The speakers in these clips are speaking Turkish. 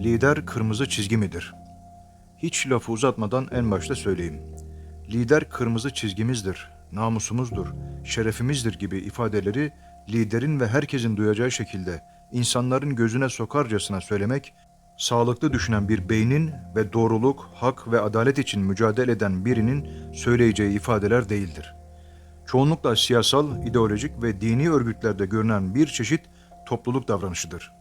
Lider kırmızı çizgi midir? Hiç lafı uzatmadan en başta söyleyeyim. Lider kırmızı çizgimizdir, namusumuzdur, şerefimizdir gibi ifadeleri liderin ve herkesin duyacağı şekilde insanların gözüne sokarcasına söylemek, sağlıklı düşünen bir beynin ve doğruluk, hak ve adalet için mücadele eden birinin söyleyeceği ifadeler değildir. Çoğunlukla siyasal, ideolojik ve dini örgütlerde görünen bir çeşit topluluk davranışıdır.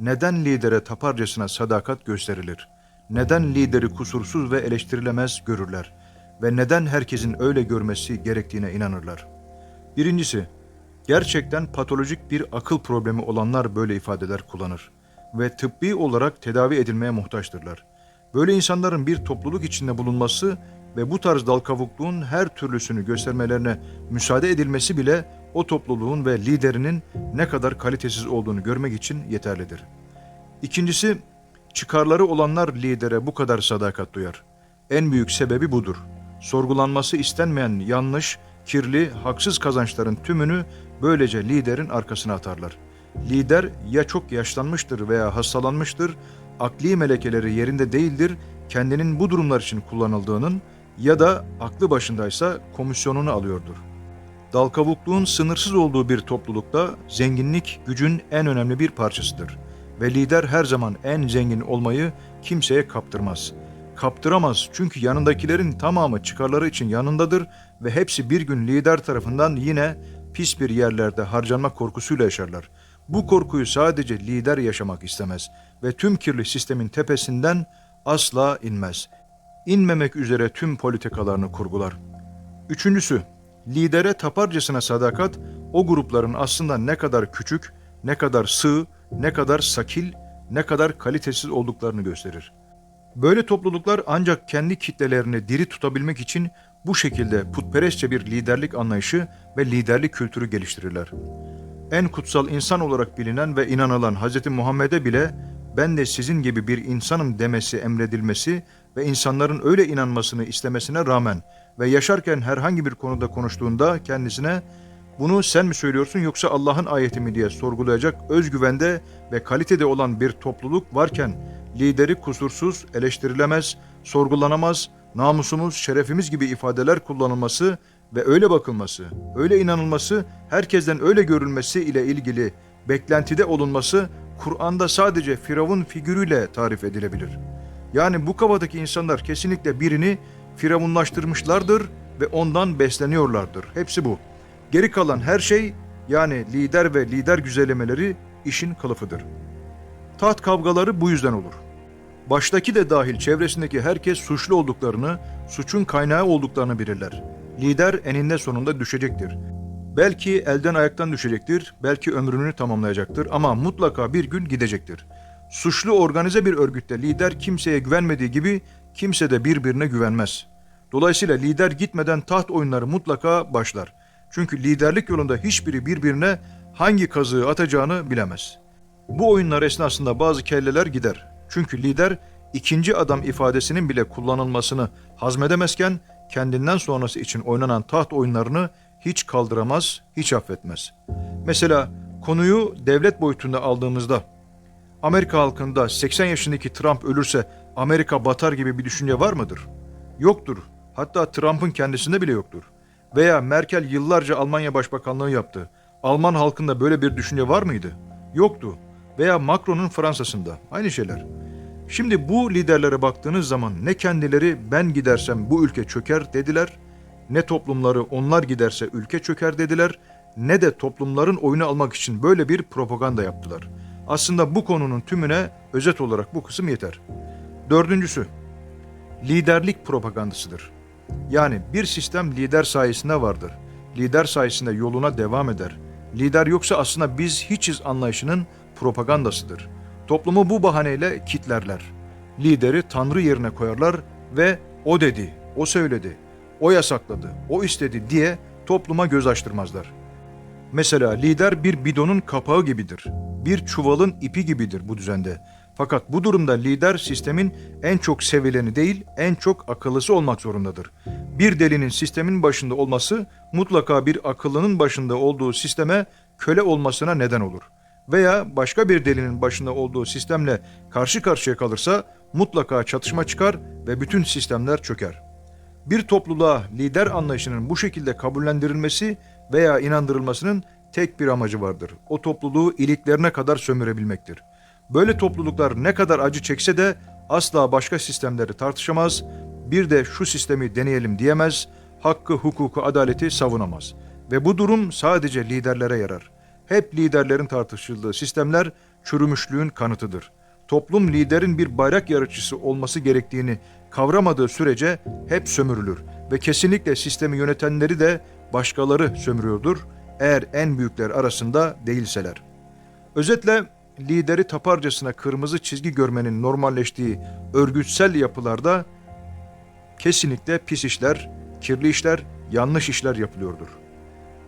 Neden lidere taparcasına sadakat gösterilir? Neden lideri kusursuz ve eleştirilemez görürler? Ve neden herkesin öyle görmesi gerektiğine inanırlar? Birincisi, gerçekten patolojik bir akıl problemi olanlar böyle ifadeler kullanır ve tıbbi olarak tedavi edilmeye muhtaçtırlar. Böyle insanların bir topluluk içinde bulunması ve bu tarz dal kavukluğun her türlüsünü göstermelerine müsaade edilmesi bile o topluluğun ve liderinin ne kadar kalitesiz olduğunu görmek için yeterlidir. İkincisi, çıkarları olanlar lidere bu kadar sadakat duyar. En büyük sebebi budur. Sorgulanması istenmeyen yanlış, kirli, haksız kazançların tümünü böylece liderin arkasına atarlar. Lider ya çok yaşlanmıştır veya hastalanmıştır, akli melekeleri yerinde değildir, kendinin bu durumlar için kullanıldığının ya da aklı başındaysa komisyonunu alıyordur. Dal kavukluğun sınırsız olduğu bir toplulukta zenginlik gücün en önemli bir parçasıdır. Ve lider her zaman en zengin olmayı kimseye kaptırmaz. Kaptıramaz çünkü yanındakilerin tamamı çıkarları için yanındadır ve hepsi bir gün lider tarafından yine pis bir yerlerde harcanma korkusuyla yaşarlar. Bu korkuyu sadece lider yaşamak istemez ve tüm kirli sistemin tepesinden asla inmez. İnmemek üzere tüm politikalarını kurgular. Üçüncüsü, lidere taparcasına sadakat o grupların aslında ne kadar küçük, ne kadar sığ, ne kadar sakil, ne kadar kalitesiz olduklarını gösterir. Böyle topluluklar ancak kendi kitlelerini diri tutabilmek için bu şekilde putperestçe bir liderlik anlayışı ve liderlik kültürü geliştirirler. En kutsal insan olarak bilinen ve inanılan Hz. Muhammed'e bile ben de sizin gibi bir insanım demesi emredilmesi ve insanların öyle inanmasını istemesine rağmen ve yaşarken herhangi bir konuda konuştuğunda kendisine bunu sen mi söylüyorsun yoksa Allah'ın ayeti mi diye sorgulayacak özgüvende ve kalitede olan bir topluluk varken lideri kusursuz, eleştirilemez, sorgulanamaz, namusumuz, şerefimiz gibi ifadeler kullanılması ve öyle bakılması, öyle inanılması, herkesten öyle görülmesi ile ilgili beklentide olunması Kur'an'da sadece Firavun figürüyle tarif edilebilir. Yani bu kafadaki insanlar kesinlikle birini firavunlaştırmışlardır ve ondan besleniyorlardır. Hepsi bu. Geri kalan her şey yani lider ve lider güzellemeleri işin kılıfıdır. Taht kavgaları bu yüzden olur. Baştaki de dahil çevresindeki herkes suçlu olduklarını, suçun kaynağı olduklarını bilirler. Lider eninde sonunda düşecektir. Belki elden ayaktan düşecektir, belki ömrünü tamamlayacaktır ama mutlaka bir gün gidecektir. Suçlu organize bir örgütte lider kimseye güvenmediği gibi kimse de birbirine güvenmez. Dolayısıyla lider gitmeden taht oyunları mutlaka başlar. Çünkü liderlik yolunda hiçbiri birbirine hangi kazığı atacağını bilemez. Bu oyunlar esnasında bazı kelleler gider. Çünkü lider ikinci adam ifadesinin bile kullanılmasını hazmedemezken kendinden sonrası için oynanan taht oyunlarını hiç kaldıramaz, hiç affetmez. Mesela konuyu devlet boyutunda aldığımızda Amerika halkında 80 yaşındaki Trump ölürse Amerika batar gibi bir düşünce var mıdır? Yoktur. Hatta Trump'ın kendisinde bile yoktur. Veya Merkel yıllarca Almanya Başbakanlığı yaptı. Alman halkında böyle bir düşünce var mıydı? Yoktu. Veya Macron'un Fransa'sında. Aynı şeyler. Şimdi bu liderlere baktığınız zaman ne kendileri ben gidersem bu ülke çöker dediler, ne toplumları onlar giderse ülke çöker dediler, ne de toplumların oyunu almak için böyle bir propaganda yaptılar. Aslında bu konunun tümüne özet olarak bu kısım yeter. Dördüncüsü, liderlik propagandasıdır. Yani bir sistem lider sayesinde vardır. Lider sayesinde yoluna devam eder. Lider yoksa aslında biz hiçiz anlayışının propagandasıdır. Toplumu bu bahaneyle kitlerler. Lideri tanrı yerine koyarlar ve o dedi, o söyledi, o yasakladı, o istedi diye topluma göz açtırmazlar. Mesela lider bir bidonun kapağı gibidir. Bir çuvalın ipi gibidir bu düzende. Fakat bu durumda lider sistemin en çok sevileni değil, en çok akıllısı olmak zorundadır. Bir delinin sistemin başında olması mutlaka bir akıllının başında olduğu sisteme köle olmasına neden olur. veya başka bir delinin başında olduğu sistemle karşı karşıya kalırsa mutlaka çatışma çıkar ve bütün sistemler çöker. Bir topluluğa lider anlayışının bu şekilde kabullendirilmesi veya inandırılmasının tek bir amacı vardır. O topluluğu iliklerine kadar sömürebilmektir. Böyle topluluklar ne kadar acı çekse de asla başka sistemleri tartışamaz, bir de şu sistemi deneyelim diyemez, hakkı, hukuku, adaleti savunamaz. Ve bu durum sadece liderlere yarar. Hep liderlerin tartışıldığı sistemler çürümüşlüğün kanıtıdır. Toplum liderin bir bayrak yarışçısı olması gerektiğini kavramadığı sürece hep sömürülür ve kesinlikle sistemi yönetenleri de başkaları sömürüyordur eğer en büyükler arasında değilseler. Özetle lideri taparcasına kırmızı çizgi görmenin normalleştiği örgütsel yapılarda kesinlikle pis işler, kirli işler, yanlış işler yapılıyordur.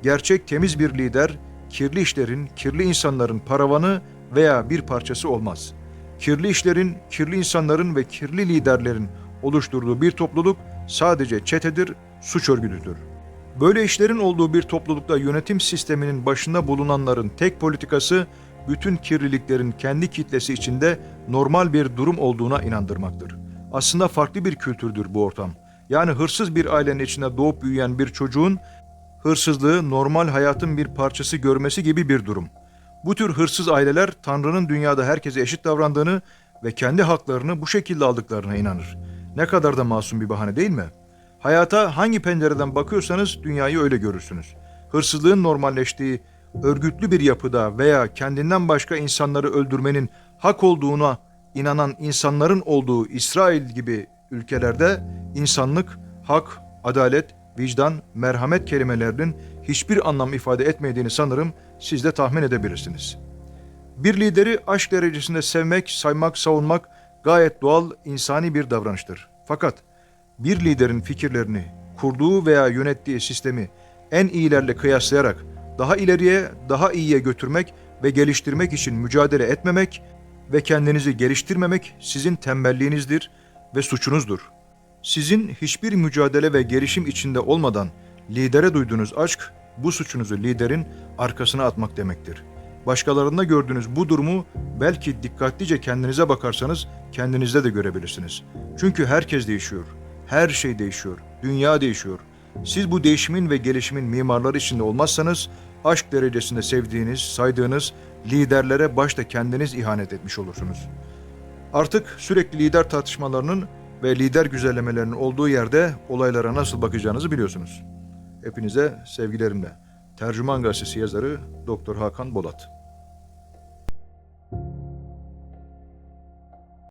Gerçek temiz bir lider, kirli işlerin, kirli insanların paravanı veya bir parçası olmaz. Kirli işlerin, kirli insanların ve kirli liderlerin oluşturduğu bir topluluk sadece çetedir, suç örgütüdür. Böyle işlerin olduğu bir toplulukta yönetim sisteminin başında bulunanların tek politikası bütün kirliliklerin kendi kitlesi içinde normal bir durum olduğuna inandırmaktır. Aslında farklı bir kültürdür bu ortam. Yani hırsız bir ailenin içinde doğup büyüyen bir çocuğun hırsızlığı normal hayatın bir parçası görmesi gibi bir durum. Bu tür hırsız aileler Tanrı'nın dünyada herkese eşit davrandığını ve kendi haklarını bu şekilde aldıklarına inanır. Ne kadar da masum bir bahane değil mi? Hayata hangi pencereden bakıyorsanız dünyayı öyle görürsünüz. Hırsızlığın normalleştiği, örgütlü bir yapıda veya kendinden başka insanları öldürmenin hak olduğuna inanan insanların olduğu İsrail gibi ülkelerde insanlık, hak, adalet, vicdan, merhamet kelimelerinin hiçbir anlam ifade etmediğini sanırım siz de tahmin edebilirsiniz. Bir lideri aşk derecesinde sevmek, saymak, savunmak gayet doğal, insani bir davranıştır. Fakat bir liderin fikirlerini, kurduğu veya yönettiği sistemi en iyilerle kıyaslayarak daha ileriye, daha iyiye götürmek ve geliştirmek için mücadele etmemek ve kendinizi geliştirmemek sizin tembelliğinizdir ve suçunuzdur. Sizin hiçbir mücadele ve gelişim içinde olmadan lidere duyduğunuz aşk, bu suçunuzu liderin arkasına atmak demektir. Başkalarında gördüğünüz bu durumu belki dikkatlice kendinize bakarsanız kendinizde de görebilirsiniz. Çünkü herkes değişiyor. Her şey değişiyor. Dünya değişiyor. Siz bu değişimin ve gelişimin mimarları içinde olmazsanız aşk derecesinde sevdiğiniz, saydığınız liderlere başta kendiniz ihanet etmiş olursunuz. Artık sürekli lider tartışmalarının ve lider güzellemelerinin olduğu yerde olaylara nasıl bakacağınızı biliyorsunuz. Hepinize sevgilerimle. Tercüman Gazetesi yazarı Doktor Hakan Bolat.